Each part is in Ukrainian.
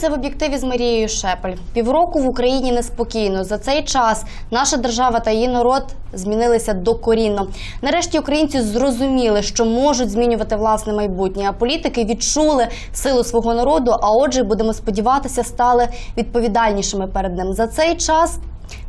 Це в об'єктиві з Марією Шепель. Півроку в Україні неспокійно. За цей час наша держава та її народ змінилися докорінно. Нарешті українці зрозуміли, що можуть змінювати власне майбутнє. А політики відчули силу свого народу. А отже, будемо сподіватися, стали відповідальнішими перед ним. За цей час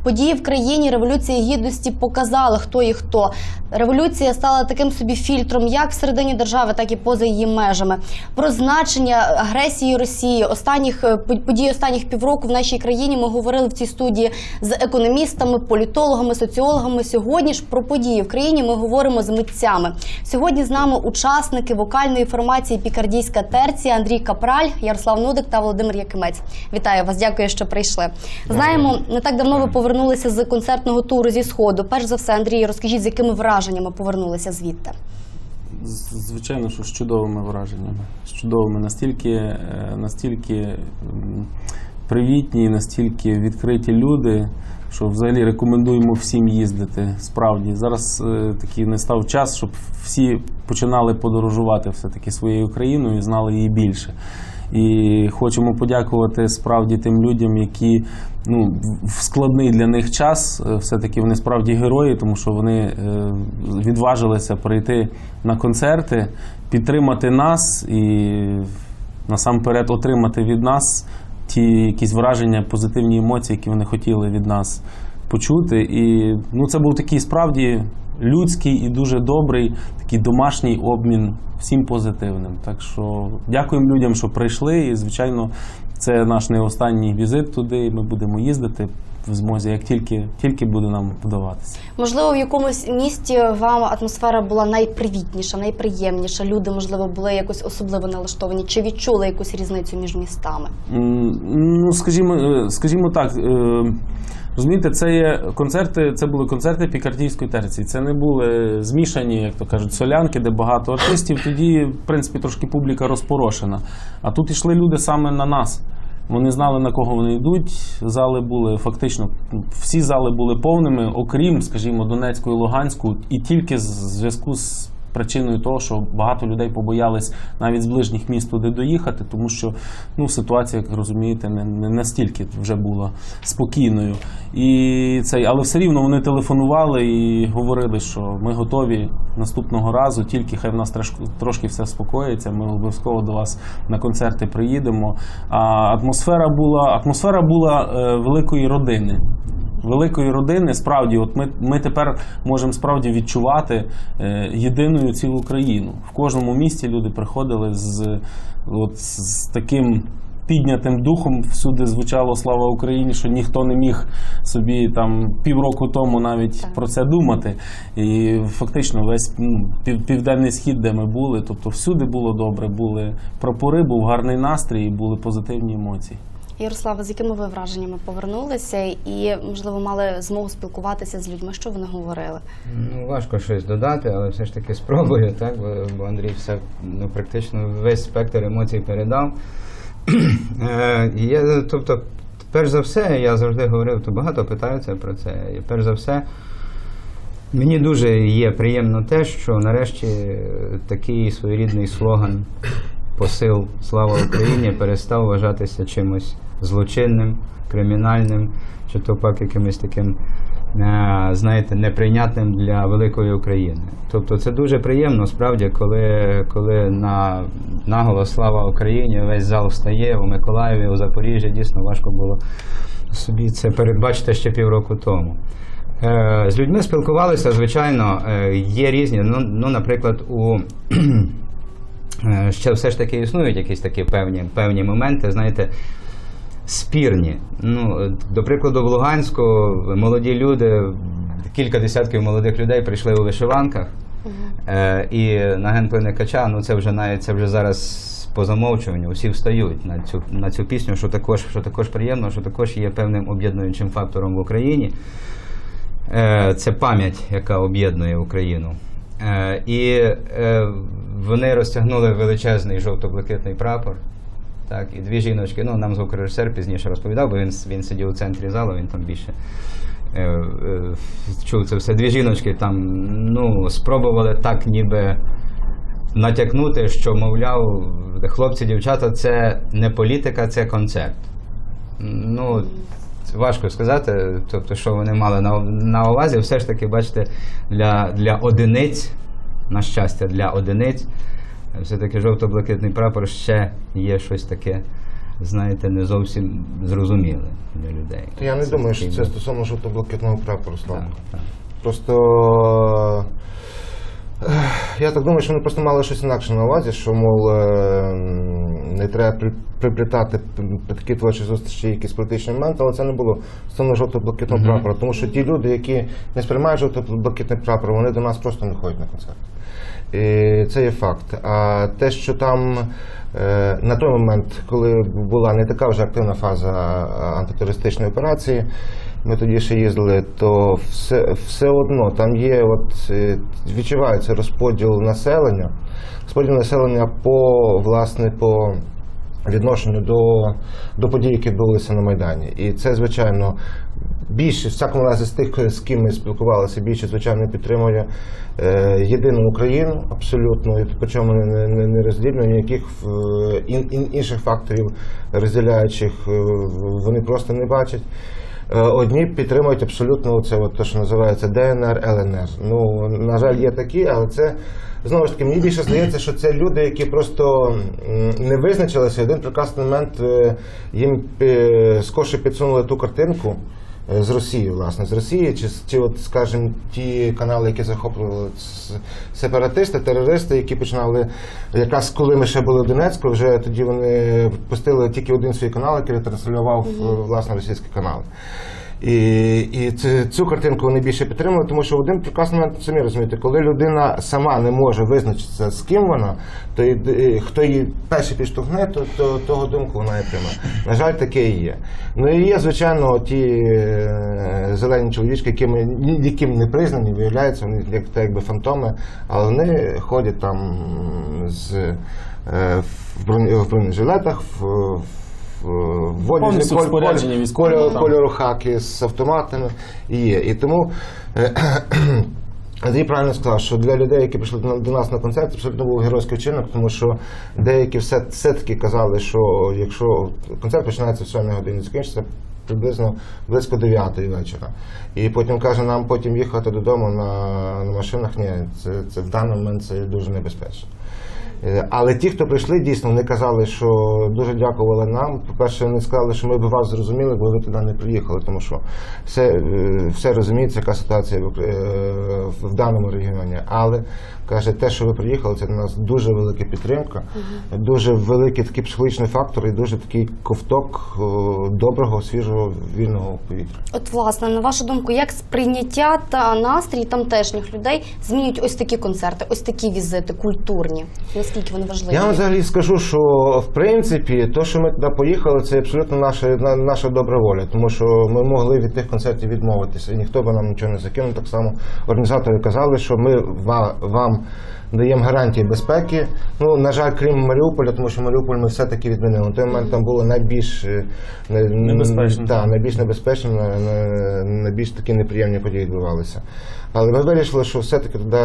Події в країні революції гідності показали, хто і хто. Революція стала таким собі фільтром, як всередині держави, так і поза її межами. Про значення агресії Росії останніх е, подій останніх півроку в нашій країні ми говорили в цій студії з економістами, політологами, соціологами. Сьогодні ж про події в країні ми говоримо з митцями. Сьогодні з нами учасники вокальної формації Пікардійська терція Андрій Капраль, Ярослав Нудик та Володимир Якимець. Вітаю вас, дякую, що прийшли. Знаємо, не так давно ви повернулися з концертного туру зі сходу. Перш за все, Андрій, розкажіть, з якими враженнями повернулися звідти. Звичайно, що з чудовими враженнями. З чудовими настільки, е, настільки привітні, настільки відкриті люди, що взагалі рекомендуємо всім їздити. Справді зараз е, такий не став час, щоб всі починали подорожувати все-таки своєю країною і знали її більше. І хочемо подякувати справді тим людям, які ну, в- складний для них час, е, все-таки вони справді герої, тому що вони е, відважилися прийти на концерти, підтримати нас і насамперед отримати від нас ті якісь враження, позитивні емоції, які вони хотіли від нас почути. І ну, це був такий справді людський і дуже добрий, такий домашній обмін всім позитивним. Так що дякуємо людям, що прийшли. І, звичайно, це наш не останній візит туди. Ми будемо їздити в змозі, як тільки, тільки буде нам вдаватися. Можливо, в якомусь місті вам атмосфера була найпривітніша, найприємніша. Люди, можливо, були якось особливо налаштовані. Чи відчули якусь різницю між містами? Ну, скажімо, е, скажімо так. е, Розумієте, це є концерти, це були концерти пікардійської терції. Це не були змішані, як то кажуть, солянки, де багато артистів. Тоді, в принципі, трошки публіка розпорошена. А тут йшли люди саме на нас. Вони знали, на кого вони йдуть. Зали були фактично всі зали були повними, окрім, скажімо, Донецьку і Луганську, і тільки з зв'язку з причиною того, що багато людей побоялись навіть з ближніх міст туди доїхати, тому що ну, ситуація, як розумієте, не, не настільки вже була спокійною. І цей, але все рівно вони телефонували і говорили, що ми готові наступного разу, тільки хай в нас трошки, трошки все спокоїться. Ми обов'язково до вас на концерти приїдемо. А атмосфера була атмосфера була е, великої родини. Великої родини, справді, от ми, ми тепер можемо справді відчувати е, єдиною цілу країну. В кожному місті люди приходили з, от, з таким піднятим духом. Всюди звучало слава Україні, що ніхто не міг собі там півроку тому навіть Так. про це думати. І фактично весь ну, пів, південний схід, де ми були, тобто всюди було добре, були прапори, був гарний настрій, і були позитивні емоції. Ярослава, з якими ви враженнями повернулися і, можливо, мали змогу спілкуватися з людьми? Що вони говорили? Ну, важко щось додати, але все ж таки спробую, так? Бо, Андрій все ну, практично весь спектр емоцій передав. Е, я, тобто, перш за все, я завжди говорив, то багато питаються про це. І перш за все, мені дуже є приємно те, що нарешті е, такий своєрідний слоган посил Слава Україні перестав вважатися чимось злочинним, кримінальним, чи то пак якимось таким, е, знаєте, неприйнятним для великої України. Тобто це дуже приємно, справді, коли, коли на наголос Слава Україні весь зал встає у Миколаєві, у Запоріжжі дійсно важко було собі це передбачити ще півроку тому. Е, З людьми спілкувалися, звичайно, е, є різні. Ну, ну наприклад, у ще все ж таки існують якісь такі певні, певні моменти, знаєте, спірні. Ну, е, до прикладу, в Луганську молоді люди, кілька десятків молодих людей прийшли у вишиванках. Е, і на генплиникача, ну це вже навіть це вже зараз по замовчуванню, усі встають на цю на цю пісню, що також, що також приємно, що також є певним об'єднуючим фактором в Україні. Е, це пам'ять, яка об'єднує Україну. Е, і е, вони розтягнули величезний жовто-блакитний прапор. Так, і дві жіночки, ну нам звукорежисер пізніше розповідав, бо він, він сидів у центрі залу, він там більше е, е, чув це все. Дві жіночки там ну, спробували так ніби натякнути, що, мовляв, хлопці, дівчата, це не політика, це концерт. Ну, важко сказати, тобто, що вони мали на, на увазі. Все ж таки, бачите, для, для одиниць, на щастя, для одиниць, все-таки жовто-блакитний прапор ще є щось таке, знаєте, не зовсім зрозуміле для людей. То я не думаю, що це стосовно жовто-блакитного прапору. Так, так. Просто я так думаю, що вони просто мали щось інакше на увазі, що, мов, е, не треба приплітати такі творчі зустрічі якийсь політичний момент, але це не було стосовно жовто-блакитного прапора. Тому що ті люди, які не сприймають жовто-блакитний прапор, вони до нас просто не ходять на концерт. І це є факт. А те, що там е, на той момент, коли була не така вже активна фаза антитерористичної операції, ми тоді ще їздили, то все, все одно там є, от е, відчувається розподіл населення, розподіл населення по власне по відношенню до, до подій, які відбулися на Майдані. І це, звичайно, більше, всякому разі, з тих, з ким ми спілкувалися, більше, звичайно, підтримує е, єдину Україну абсолютно, і причому не, не, не роздільно ніяких е, ін, ін, інших факторів розділяючих е, вони просто не бачать. Е, Одні підтримують абсолютно це, от, те, що називається ДНР, ЛНР. Ну, на жаль, є такі, але це знову ж таки, мені більше здається, що це люди, які просто не визначилися. Один прекрасний момент е, їм скоше підсунули ту картинку. Е, З Росії, власне, з Росії, чи, чи от, скажімо, ті канали, які захоплювали сепаратисти, терористи, які починали, якраз коли ми ще були в Донецьку, вже тоді вони пустили тільки один свій канал, який транслював е, власне російські канали. І, і цю, картинку вони більше підтримують, тому що один прекрасний момент самі розумієте, коли людина сама не може визначитися, з ким вона, то і, і хто її перший підштовхне, то, то того думку вона і прийме. На жаль, таке і є. Ну і є, звичайно, ті е, зелені чоловічки, якими ні- ніким не признані, виявляються, вони як, так, якби фантоми, але вони ходять там з, е, в бронежилетах, в, в, одязі коль- коль- кольору- кольору хаки з автоматами і є. І тому е, Андрій правильно сказав, що для людей, які прийшли до- нас на концерт, абсолютно був геройський вчинок, тому що деякі все, все-таки казали, що якщо концерт починається в 7 годині, закінчиться приблизно близько 9 вечора. І потім каже, нам потім їхати додому на, на машинах. Ні, це, це в даний момент це дуже небезпечно. Е, Але ті, хто прийшли, дійсно вони казали, що дуже дякували нам. По-перше, вони сказали, що ми б вас зрозуміли, бо ви туди не приїхали, тому що все, е, все розуміється, яка ситуація в, е, в даному регіоні. Але каже, те, що ви приїхали, це для нас дуже велика підтримка, дуже великий такий психологічний фактор і дуже такий ковток доброго, свіжого, вільного повітря. От, власне, на вашу думку, як сприйняття та настрій тамтешніх людей змінюють ось такі концерти, ось такі візити, культурні? Наскільки вони важливі? Я вам взагалі скажу, що в принципі, то, що ми туди поїхали, це абсолютно наша, на- наша добра воля, тому що ми могли від тих концертів відмовитися, і ніхто би нам нічого не закинув. Так само організатори казали, що ми ва- вам даємо гарантії безпеки. Ну, на жаль, крім Маріуполя, тому що Маріуполь ми все-таки відмінили. На той момент там було найбільш е, Небезпечно. та, найбільш небезпечно, на- на- найбільш такі неприємні події відбувалися. Але ми вирішили, що все-таки туди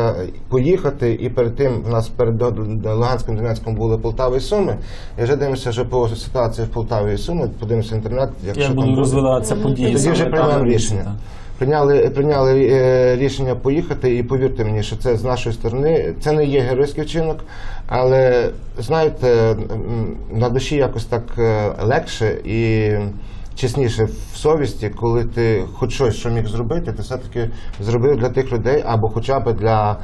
поїхати, і перед тим у нас перед Луганським Донецьком були Полтава і Суми. І вже дивимося вже по ситуації в Полтаві і Суми, подивимося інтернет, якщо Як там буде. розвиватися події. І тоді вже місці, рішення. Прийняли, прийняли е, рішення поїхати, і повірте мені, що це з нашої сторони. Це не є геройський вчинок, але знаєте, на душі якось так е, легше і чесніше в совісті, коли ти хоч щось, що міг зробити, ти все-таки зробив для тих людей або хоча б для.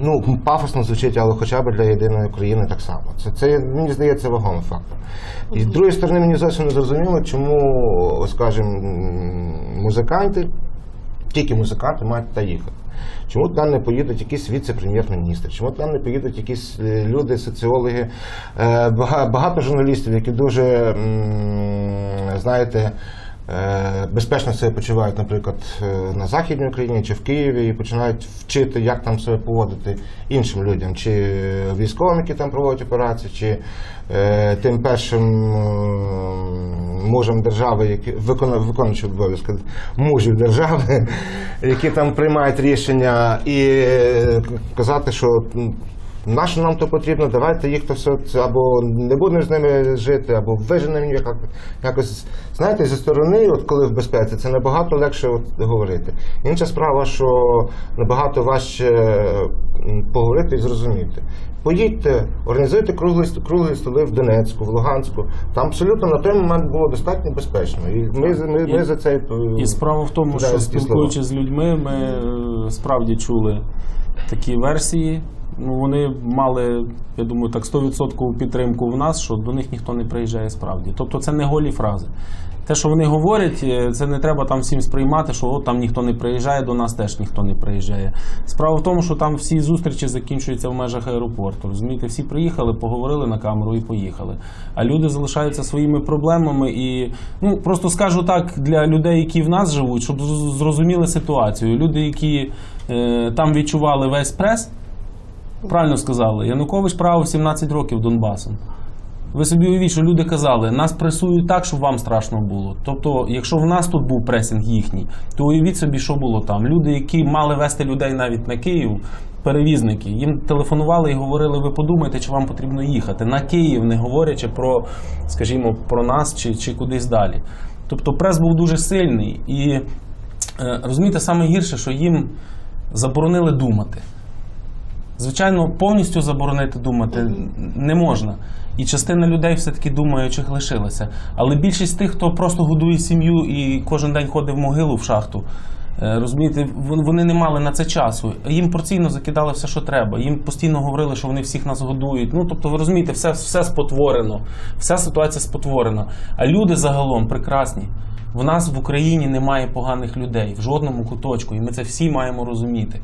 Ну, пафосно звучить, але хоча б для єдиної України так само. Це, це мені здається вагомий фактор. І з другої сторони, мені зовсім не зрозуміло, чому, скажімо, музиканти, тільки музиканти мають туди їхати. Чому туди не поїдуть якісь віце-прем'єр-міністри? Чому туди не поїдуть якісь е, люди, соціологи, е, багато журналістів, які дуже, знаєте, безпечно себе почувають, наприклад, е, на Західній Україні чи в Києві, і починають вчити, як там себе поводити іншим людям, чи військовим, які там проводять операції, чи е, тим першим е, мужем держави, які виконуючи обов'язки мужів держави, які там приймають рішення, і е, казати, що Нащо нам то потрібно? Давайте їх то все або не будемо з ними жити, або виженемо їх як- якось. Знаєте, зі сторони, от коли в безпеці, це набагато легше от, говорити. Інша справа, що набагато важче поговорити і зрозуміти. Поїдьте, організуйте круглі, круглі столи в Донецьку, в Луганську. Там абсолютно на той момент було достатньо безпечно. І ми, ми, ми за це І справа в тому, що спілкуючись з людьми, ми е, справді чули такі версії. Ну, вони мали, я думаю, так 100% підтримку в нас, що до них ніхто не приїжджає справді. Тобто це не голі фрази. Те, що вони говорять, е, це не треба там всім сприймати, що от там ніхто не приїжджає, до нас теж ніхто не приїжджає. Справа в тому, що там всі зустрічі закінчуються в межах аеропорту. Розумієте, всі приїхали, поговорили на камеру і поїхали. А люди залишаються своїми проблемами. І ну просто скажу так для людей, які в нас живуть, щоб зрозуміли ситуацію. Люди, які е, там відчували весь прес, правильно сказали, Янукович правив 17 років Донбасом. Ви собі уявіть, що люди казали, нас пресують так, щоб вам страшно було. Тобто, якщо в нас тут був пресинг їхній, то уявіть собі, що було там. Люди, які мали вести людей навіть на Київ, перевізники, їм телефонували і говорили, ви подумайте, чи вам потрібно їхати на Київ, не говорячи про, скажімо, про нас чи, чи кудись далі. Тобто прес був дуже сильний. І е, розумієте, саме гірше, що їм заборонили думати. Звичайно, повністю заборонити думати не можна. І частина людей все-таки думаючих лишилася. Але більшість тих, хто просто годує сім'ю і кожен день ходить в могилу в шахту, е, розумієте, вони не мали на це часу. Їм порційно закидали все, що треба. Їм постійно говорили, що вони всіх нас годують. Ну тобто, ви розумієте, все, все спотворено, вся ситуація спотворена. А люди загалом прекрасні. В нас в Україні немає поганих людей в жодному куточку, і ми це всі маємо розуміти.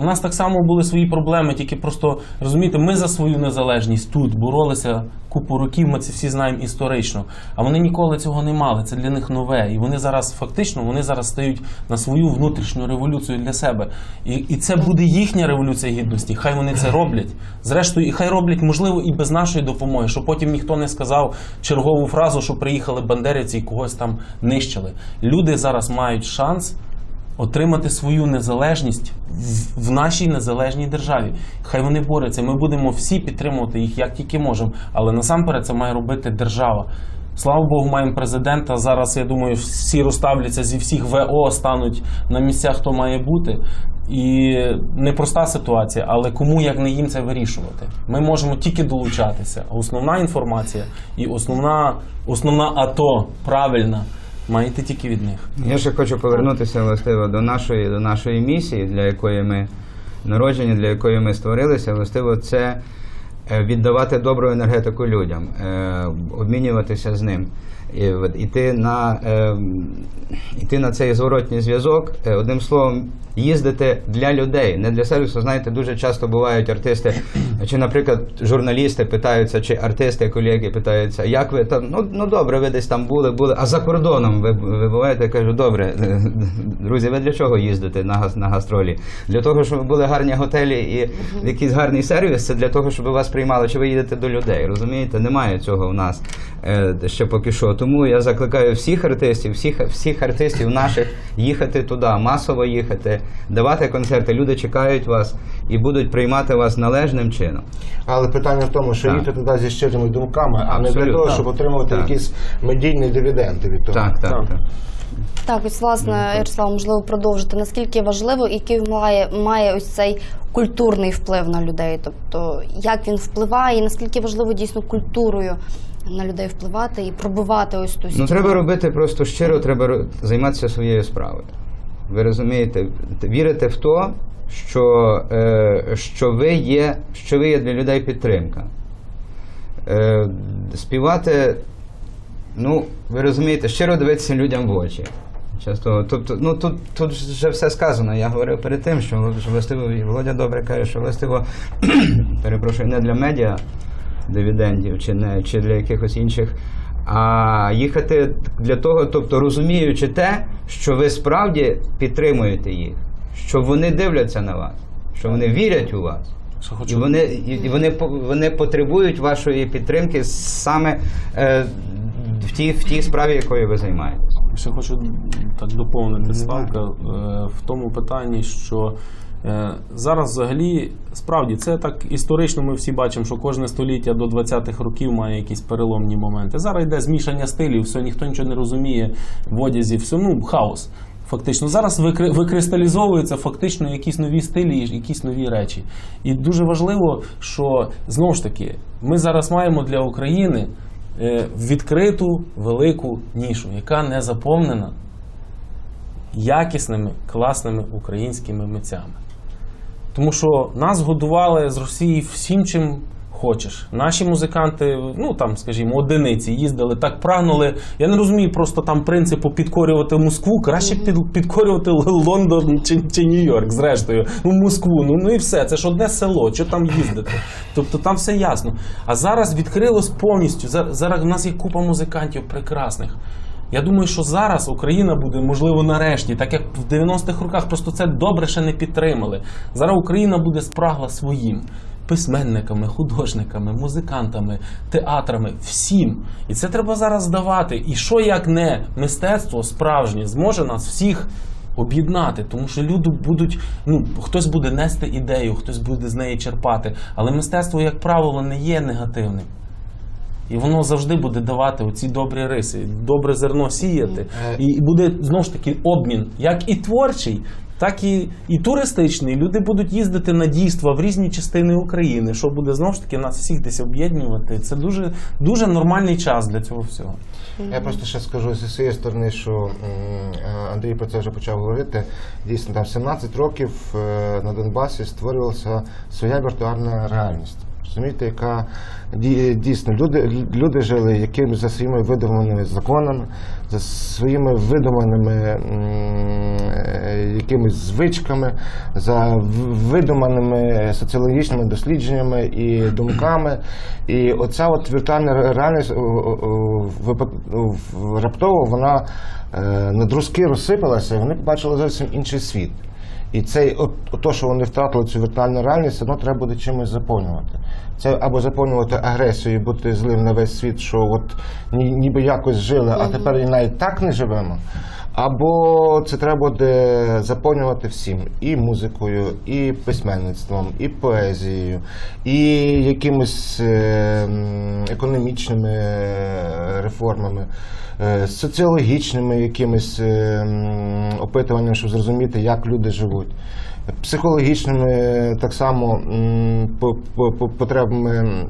У нас так само були свої проблеми, тільки просто розумієте, ми за свою незалежність тут боролися купу років, ми це всі знаємо історично. А вони ніколи цього не мали. Це для них нове. І вони зараз фактично вони зараз стають на свою внутрішню революцію для себе. І, і це буде їхня революція гідності. Хай вони це роблять. Зрештою, і хай роблять, можливо, і без нашої допомоги, щоб потім ніхто не сказав чергову фразу, що приїхали бандерівці і когось там нищили. Люди зараз мають шанс отримати свою незалежність в, нашій незалежній державі. Хай вони борються. Ми будемо всі підтримувати їх як тільки можемо. Але насамперед це має робити держава. Слава Богу, маємо президента. Зараз я думаю, всі розставляться зі всіх ВО, стануть на місцях, хто має бути. І непроста ситуація, але кому як не їм це вирішувати. Ми можемо тільки долучатися. Основна інформація і основна, основна АТО правильна має йти тільки від них. Я ще хочу повернутися властиво до нашої, до нашої місії, для якої ми народжені, для якої ми створилися. Властиво, це віддавати добру енергетику людям, е, обмінюватися з ним. Іти, на, е, іти на цей зворотній зв'язок, е, одним словом, їздити для людей, не для сервісу. Знаєте, дуже часто бувають артисти, чи, наприклад, журналісти питаються, чи артисти, колеги питаються, як ви там, ну, ну добре, ви десь там були, були, а за кордоном ви, ви буваєте, я кажу, добре, друзі, ви для чого їздите на, на гастролі? Для того, щоб були гарні готелі і якийсь гарний сервіс, це для того, щоб вас приймали, чи ви їдете до людей. Розумієте, немає цього в нас е, ще поки що. Тому я закликаю всіх артистів, всіх, всіх артистів наших їхати туди, масово їхати, давати концерти. Люди чекають вас і будуть приймати вас належним чином. Але питання в тому, що Так. їдьте туди зі щирими думками, а не для того, щоб отримувати Так. якісь медійні дивіденди від того. Так, так, Так. так. Так, ось власне, Ярослав, можливо, продовжити. Наскільки важливо, який має, має ось цей культурний вплив на людей? Тобто, як він впливає, і наскільки важливо дійсно культурою на людей впливати і пробивати ось ту Ну треба робити просто щиро, треба займатися своєю справою. Ви розумієте, вірити в то, що, е, що, ви є, що ви є для людей підтримка. Е, співати, ну, ви розумієте, щиро дивитися людям в очі. Часто, тобто, ну тут, тут вже все сказано. Я говорив перед тим, що, що властиво, і Володя добре каже, що властиво, перепрошую, не для медіа дивідендів чи, не, чи для якихось інших, а їхати для того, тобто розуміючи те, що ви справді підтримуєте їх, що вони дивляться на вас, що вони вірять у вас. І вони, і вони, вони потребують вашої підтримки саме е, в, тій, в тій справі, якою ви займаєтесь. Ще хочу так доповнити Славка е, в тому питанні, що Е, Зараз взагалі справді це так історично. Ми всі бачимо, що кожне століття до 20-х років має якісь переломні моменти. Зараз йде змішання стилів, все ніхто нічого не розуміє в одязі, все ну хаос. Фактично зараз викри- викристалізовуються фактично якісь нові стилі, якісь нові речі. І дуже важливо, що знову ж таки ми зараз маємо для України відкриту велику нішу, яка не заповнена якісними, класними українськими митцями. Тому що нас годували з Росії всім, чим хочеш. Наші музиканти, ну там, скажімо, одиниці їздили, так прагнули. Я не розумію просто там принципу підкорювати Москву, краще під, підкорювати Лондон чи, чи Нью-Йорк, зрештою. Ну, Москву, ну, ну і все. Це ж одне село, що там їздити. Тобто там все ясно. А зараз відкрилось повністю. Зараз, в нас є купа музикантів прекрасних. Я думаю, що зараз Україна буде, можливо, нарешті, так як в 90-х роках, просто це добре ще не підтримали. Зараз Україна буде спрагла своїм письменниками, художниками, музикантами, театрами, всім. І це треба зараз здавати. І що як не мистецтво справжнє зможе нас всіх об'єднати, тому що люди будуть, ну хтось буде нести ідею, хтось буде з неї черпати. Але мистецтво, як правило, не є негативним. І воно завжди буде давати оці добрі риси, добре зерно сіяти. І буде знову ж таки обмін, як і творчий, так і, і туристичний. Люди будуть їздити на дійства в різні частини України, що буде знову ж таки нас всіх десь об'єднувати. Це дуже, дуже нормальний час для цього всього. Я просто ще скажу зі своєї сторони, що Андрій про це вже почав говорити. Дійсно, там 17 років е, на Донбасі створювалася своя віртуальна реальність. Розумієте, яка ді- дійсно люди, люди жили якимись за своїми видуманими законами, за своїми видуманими якимись звичками, за видуманими соціологічними дослідженнями і думками. І оця от віртуальна реальність раптово вона е, на друзки розсипалася, і вони побачили зовсім інший світ. І цей, от, то, що вони втратили цю віртуальну реальність, все одно треба буде чимось заповнювати. Це або заповнювати агресією, бути злим на весь світ, що от ні, ніби якось жили, а тепер і навіть так не живемо. Або це треба буде заповнювати всім і музикою, і письменництвом, і поезією, і якимись е, економічними е, реформами, е, соціологічними якимись е, м, опитуванням, щоб зрозуміти, як люди живуть. Психологічними так само потребами.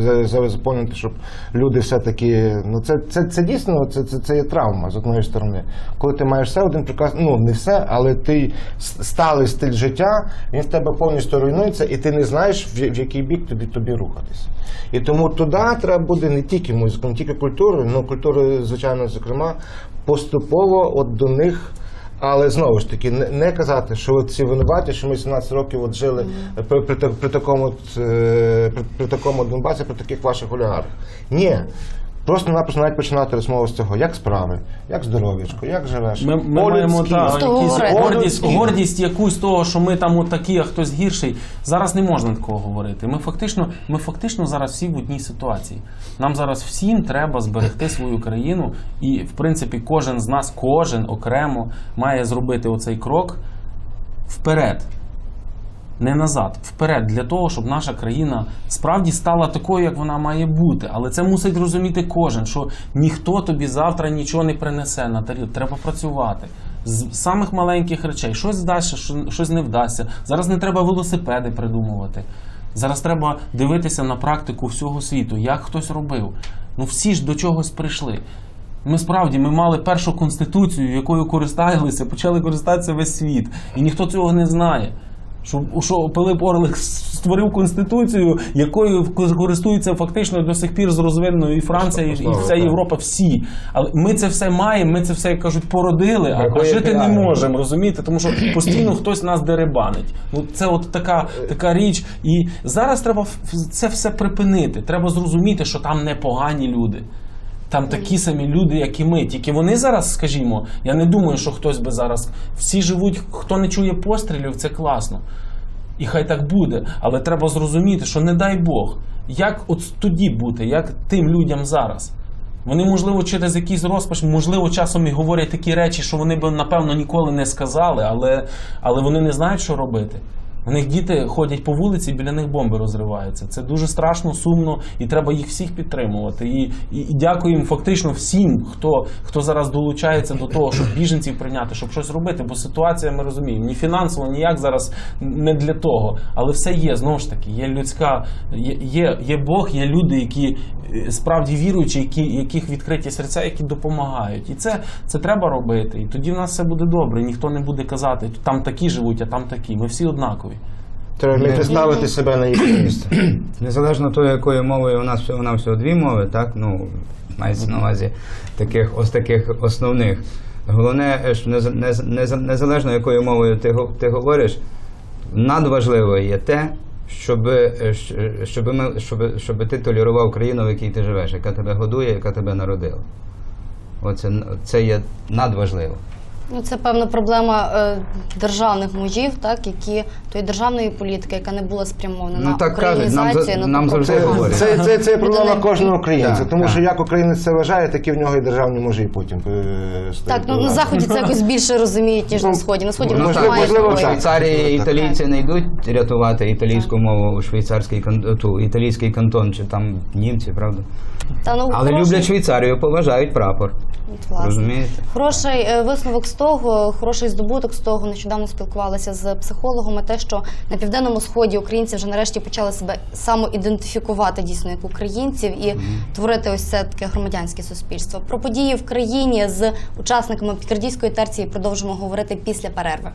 За- за- заповнити, щоб люди все-таки. Ну це, це, це дійсно це, це, це є травма з одної сторони. Коли ти маєш все один прекрасний, ну не все, але ти сталий стиль життя, він в тебе повністю руйнується, і ти не знаєш, в, в який бік тобі тобі рухатись. І тому туди треба буде не тільки музику, не тільки культуру, ну культуру, звичайно, зокрема, поступово от до них. Але знову ж таки, не, не казати, що от ці винуваті, що ми 17 років от жили при, при, при такому е, при, при такому Донбасі, при таких ваших олігархах. Ні. Просто-напросто навіть починати розмову з цього, як справи, як здоров'ячко, як живеш. Ми, ми маємо та, якісь гордість, гордість якусь того, що ми там отакі, а хтось гірший. Зараз не можна такого говорити. Ми фактично, ми фактично зараз всі в одній ситуації. Нам зараз всім треба зберегти свою країну, і в принципі кожен з нас, кожен окремо має зробити оцей крок вперед. Не назад, вперед, для того, щоб наша країна справді стала такою, як вона має бути. Але це мусить розуміти кожен, що ніхто тобі завтра нічого не принесе на тарілку. Треба працювати. З самих маленьких речей. Щось вдасться, щось не вдасться. Зараз не треба велосипеди придумувати. Зараз треба дивитися на практику всього світу, як хтось робив. Ну всі ж до чогось прийшли. Ми справді ми мали першу конституцію, якою користалися, почали користатися весь світ, і ніхто цього не знає. Що, що Пилип Орлик створив конституцію, якою користуються фактично до сих пір з розвиненою і Франція, і, і вся Європа, всі. Але ми це все маємо, ми це все, як кажуть, породили, а, а жити не можемо, розумієте? Тому що постійно хтось нас деребанить. Ну це от така, така річ. І зараз треба це все припинити. Треба зрозуміти, що там непогані люди. Там такі самі люди, як і ми. Тільки вони зараз, скажімо, я не думаю, що хтось би зараз. Всі живуть, хто не чує пострілів, це класно. І хай так буде. Але треба зрозуміти, що не дай Бог, як от тоді бути, як тим людям зараз. Вони, можливо, через якийсь розпач, можливо, часом і говорять такі речі, що вони б, напевно, ніколи не сказали, але, але вони не знають, що робити. У них діти ходять по вулиці, біля них бомби розриваються. Це дуже страшно, сумно, і треба їх всіх підтримувати. І, і, і дякуємо фактично всім, хто, хто зараз долучається до того, щоб біженців прийняти, щоб щось робити. Бо ситуація, ми розуміємо, ні фінансово, ніяк зараз не для того. Але все є знову ж таки. Є людська, є, є, є Бог, є люди, які е, справді віруючі, які, яких відкриті серця, які допомагають. І це, це треба робити. І тоді в нас все буде добре. Ніхто не буде казати, там такі живуть, а там такі. Ми всі однакові. Треба вміти ставити себе на їхнє місце. Незалежно того, якою мовою у нас всього на всього дві мови, так ну мається на увазі таких ось таких основних. Головне, е, що нез- нез- нез- незалежно якою мовою ти, ти говориш, надважливо є те, щоб, щоб, ми, щоб, щоб ти толерував країну, в якій ти живеш, яка тебе годує, яка тебе народила. Оце це є надважливо. Ну, це певна проблема е, державних мужів, так які тої державної політики, яка не була спрямована Ну, на так кажуть, нам за- на нам завжди Це, говорять. це, це, це проблема кожного українця, Так, тому так. що як українець це вважає, так і в нього і державні мужі потім е, Так, ну на заході це якось більше розуміють, ніж на Ну, сході. На сході можливо, так, можливо, в. Швейцарії італійці не йдуть рятувати італійську мову у швейцарський кан- ту, італійський кантон, чи там німці, правда? Та, ну, Але хороший- люблять Швейцарію, поважають прапор. От. Розумієте? Хороший е, висновок того, хороший здобуток з того. Нещодавно спілкувалася з психологами. Те, що на південному сході українці вже нарешті почали себе самоідентифікувати дійсно як українців і творити ось це таке громадянське суспільство. Про події в країні з учасниками пікардійської терції продовжимо говорити після перерви.